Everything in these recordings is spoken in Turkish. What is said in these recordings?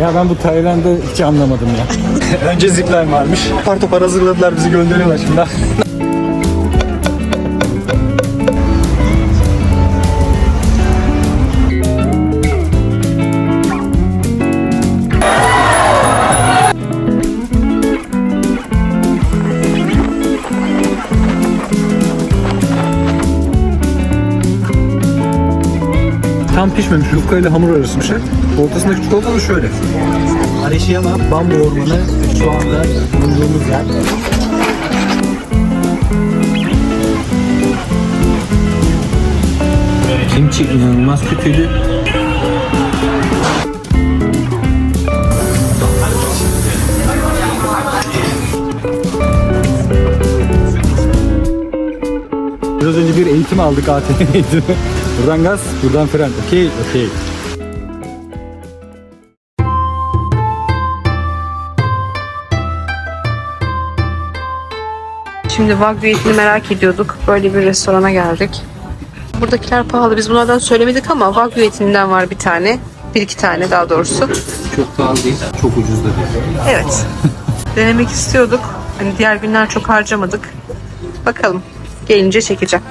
Ya ben bu Tayland'ı hiç anlamadım ya. Önce zipline varmış. Topar hazırladılar bizi gönderiyorlar şimdi. Tam pişmemiş yufka ile hamur arası bir şey. Ortasındaki çikolata da şöyle. Arashiyama bambu ormanı şu anda bulunduğumuz yer. Kimchi inanılmaz kötüydü. Biraz önce bir eğitim aldık ATM eğitimi. Buradan gaz, buradan fren. Okey, okey. Şimdi Wagyu etini merak ediyorduk. Böyle bir restorana geldik. Buradakiler pahalı. Biz bunlardan söylemedik ama Wagyu etinden var bir tane. Bir iki tane daha doğrusu. Çok pahalı değil, çok ucuz da değil. Evet. Denemek istiyorduk. Hani diğer günler çok harcamadık. Bakalım. Gelince çekeceğim.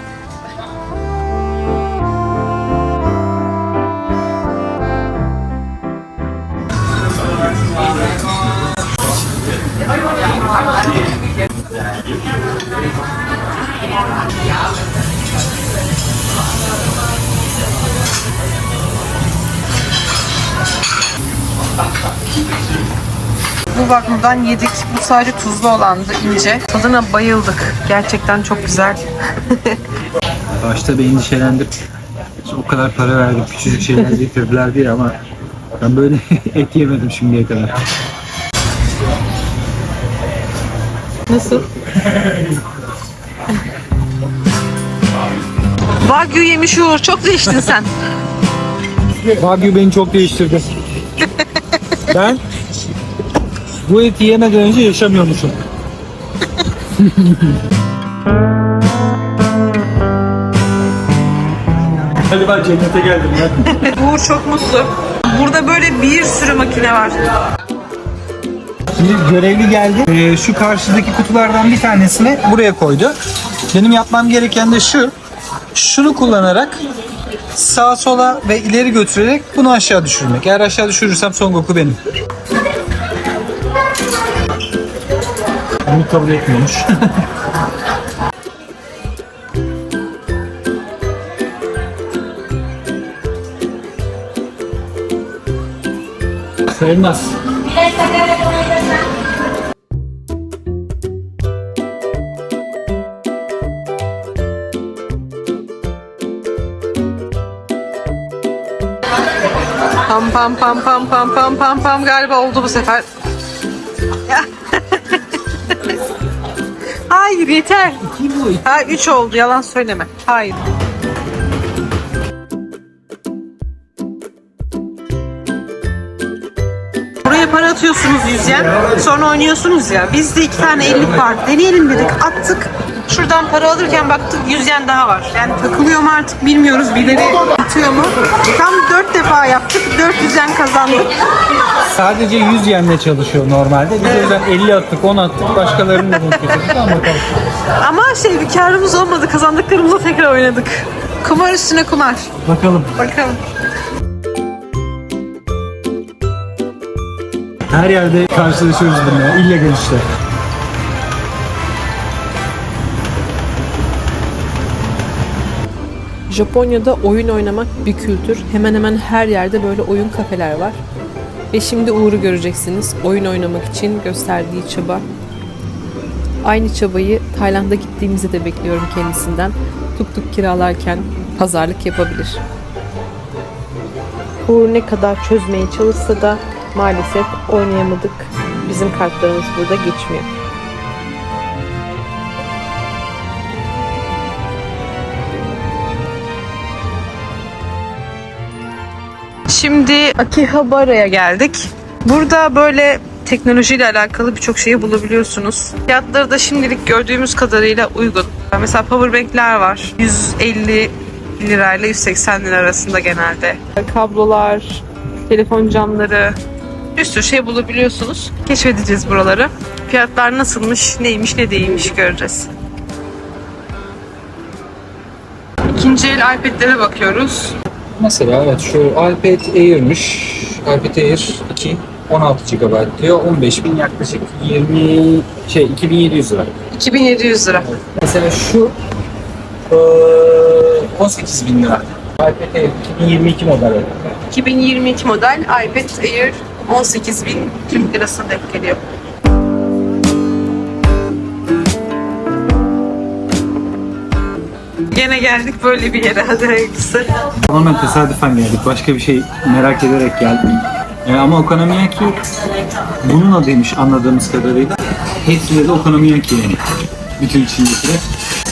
Bu Wagnu'dan yedik. Bu sadece tuzlu olandı ince. Tadına bayıldık. Gerçekten çok güzel. Başta bir endişelendim. O kadar para verdim, küçücük şeyler getirdiler diye ama ben böyle et yemedim şimdiye kadar. Nasıl? Wagyu yemiş Uğur. Çok değiştin sen. Wagyu beni çok değiştirdi. ben bu eti yemeden önce yaşamıyormuşum. Galiba cennete geldim ya. Uğur çok mutlu. Burada böyle bir sürü makine var. Şimdi görevli geldi. Ee, şu karşıdaki kutulardan bir tanesini buraya koydu. Benim yapmam gereken de şu. Şunu kullanarak sağa sola ve ileri götürerek bunu aşağı düşürmek. Eğer aşağı düşürürsem Son Goku benim. Bunu kabul etmiyormuş. Sayılmaz. Pam pam pam pam pam pam pam galiba oldu bu sefer. Hayır yeter. Ha 3 oldu yalan söyleme. Hayır. Buraya para atıyorsunuz 100 yen. Sonra oynuyorsunuz ya. Bizde iki tane 50 var. Deneyelim dedik. Attık. Şuradan para alırken baktık 100 yen daha var. Yani takılıyor mu artık bilmiyoruz. Birileri atıyor mu? Tam 4 defa yaptık. 400 yen kazandık. Sadece 100 yenle çalışıyor normalde. Biz o yüzden 50 attık, 10 attık. Başkalarının da bunu getirdik ama bakalım. Ama şey bir karımız olmadı. Kazandıklarımızla tekrar oynadık. Kumar üstüne kumar. Bakalım. Bakalım. Her yerde karşılaşıyoruz bununla. İllegal işte. Japonya'da oyun oynamak bir kültür. Hemen hemen her yerde böyle oyun kafeler var. Ve şimdi Uğur'u göreceksiniz. Oyun oynamak için gösterdiği çaba. Aynı çabayı Tayland'a gittiğimizde de bekliyorum kendisinden. Tuk tuk kiralarken pazarlık yapabilir. Uğur ne kadar çözmeye çalışsa da maalesef oynayamadık. Bizim kartlarımız burada geçmiyor. Şimdi Akihabara'ya geldik. Burada böyle teknolojiyle alakalı birçok şeyi bulabiliyorsunuz. Fiyatları da şimdilik gördüğümüz kadarıyla uygun. Mesela powerbankler var. 150 lirayla 180 lira arasında genelde. Kablolar, telefon camları, Bir sürü şey bulabiliyorsunuz. Keşfedeceğiz buraları. Fiyatlar nasılmış, neymiş, ne değilmiş göreceğiz. İkinci el iPad'lere bakıyoruz. Mesela evet şu iPad Air'miş. iPad Air 2 16 GB diyor. 15.000 yaklaşık 20 şey 2700 lira. 2700 lira. Mesela şu eee 18.000 lira. iPad Air 2022 model. 2022 model iPad Air 18.000 Türk lirasına denk geliyor. Gene geldik böyle bir yere hadi hayırlısı. Tamamen tesadüfen geldik. Başka bir şey merak ederek geldim. E, ama Okonomiyaki bunun adıymış anladığımız kadarıyla. Hepsi de Okonomiyaki yani. Bütün içindekiler.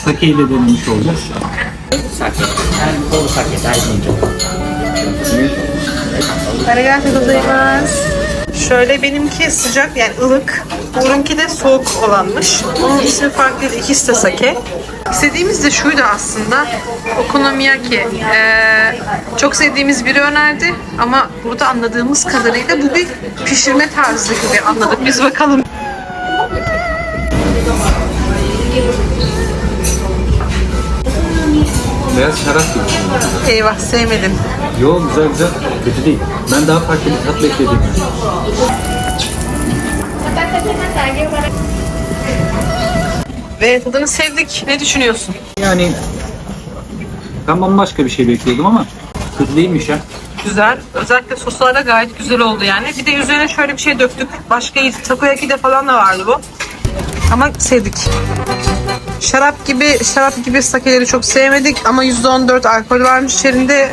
Sake ile denemiş olacağız. Arigato gozaimasu. Şöyle benimki sıcak yani ılık. Uğur'unki de soğuk olanmış. Onun ismi farklıydı. İkisi de sake. İstediğimiz de şuydu aslında. Okonomiyaki. Ee, çok sevdiğimiz biri önerdi. Ama burada anladığımız kadarıyla bu bir pişirme tarzı gibi anladık. Biz bakalım. Beyaz şarap gibi. Eyvah sevmedim. Yo güzel güzel. Kötü değil. Ben daha farklı bir tat bekledim. Ve tadını sevdik. Ne düşünüyorsun? Yani ben bambaşka bir şey bekliyordum ama kötü değilmiş ya. Güzel. Özellikle soslar da gayet güzel oldu yani. Bir de üzerine şöyle bir şey döktük. Başka takoyaki'de falan da vardı bu. Ama sevdik. Şarap gibi şarap gibi sakeleri çok sevmedik ama %14 alkol varmış içerisinde.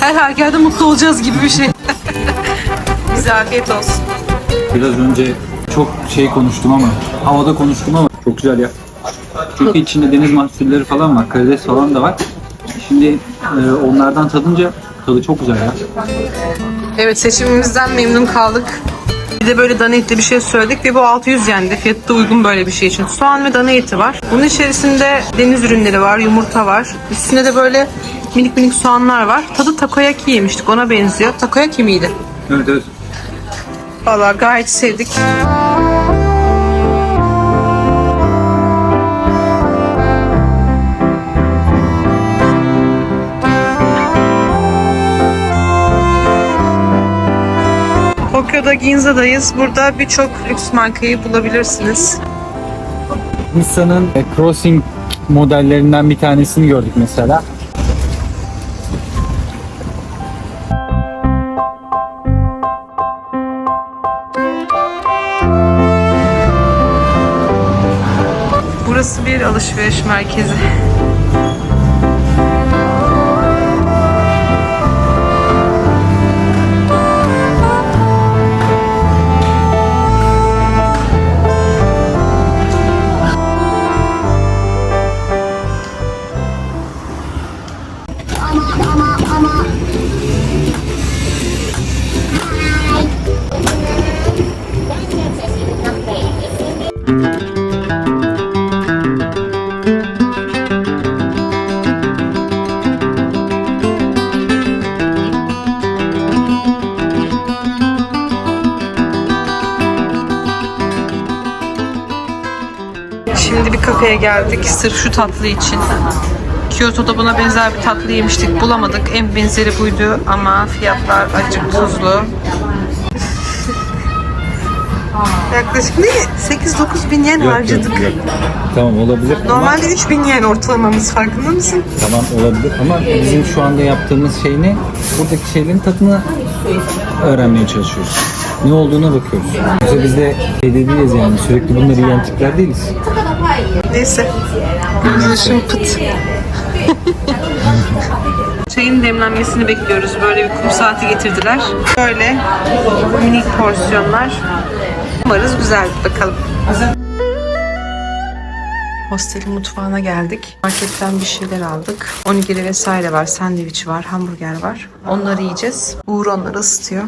Her halükarda mutlu olacağız gibi bir şey. Bize afiyet olsun. Biraz önce çok şey konuştum ama havada konuştum ama çok güzel ya. Çünkü içinde deniz mahsulleri falan var, karides falan da var. Şimdi e, onlardan tadınca tadı çok güzel ya. Evet seçimimizden memnun kaldık. Bir de böyle dana etli bir şey söyledik ve bu 600 yendi. Fiyatı da uygun böyle bir şey için. Soğan ve dana eti var. Bunun içerisinde deniz ürünleri var, yumurta var. Üstünde de böyle minik minik soğanlar var. Tadı takoyaki yemiştik. Ona benziyor. Takoyaki miydi? Evet evet. Vallahi gayet sevdik. Tokyo'da Ginza'dayız. Burada birçok lüks markayı bulabilirsiniz. Nissan'ın e, Crossing modellerinden bir tanesini gördük mesela. Burası bir alışveriş merkezi. Şimdi bir kafeye geldik sırf şu tatlı için. Kyoto'da buna benzer bir tatlı yemiştik. Bulamadık. En benzeri buydu ama fiyatlar acık tuzlu. Yaklaşık ne? 8-9 bin yen harcadık. Tamam olabilir ama Normalde 3 bin yen ortalamamız farkında mısın? tamam olabilir ama bizim şu anda yaptığımız şey ne? Buradaki şeylerin tadını öğrenmeye çalışıyoruz. Ne olduğuna bakıyoruz. Yoksa biz de şey de değiliz yani sürekli bunları yiyen tipler değiliz. Neyse. Gözyaşım pıt. Çayın demlenmesini bekliyoruz. Böyle bir kum saati getirdiler. Böyle minik porsiyonlar. Umarız güzel bakalım. Hostelin mutfağına geldik. Marketten bir şeyler aldık. Onigiri vesaire var, sandviç var, hamburger var. Onları yiyeceğiz. Uğur onları ısıtıyor.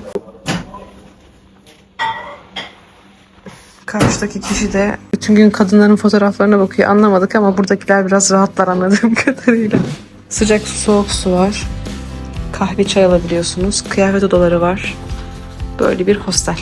Karşıdaki kişi de bütün gün kadınların fotoğraflarına bakıyor. Anlamadık ama buradakiler biraz rahatlar anladığım kadarıyla. Sıcak su, soğuk su var. Kahve çay alabiliyorsunuz. Kıyafet odaları var. Böyle bir hostel.